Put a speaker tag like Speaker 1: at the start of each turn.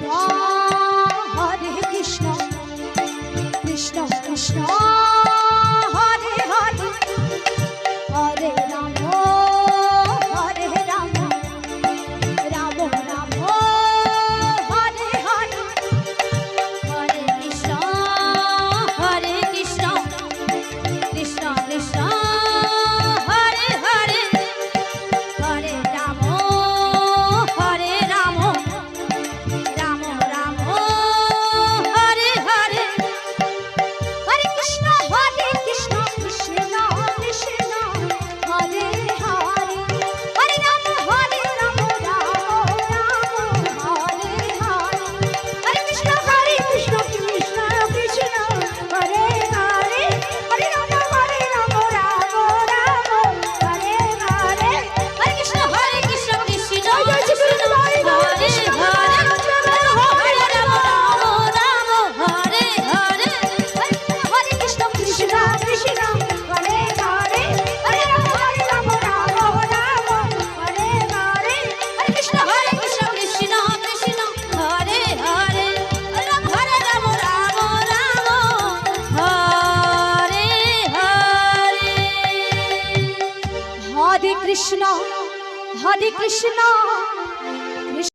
Speaker 1: Hare Krishna Hare Krishna.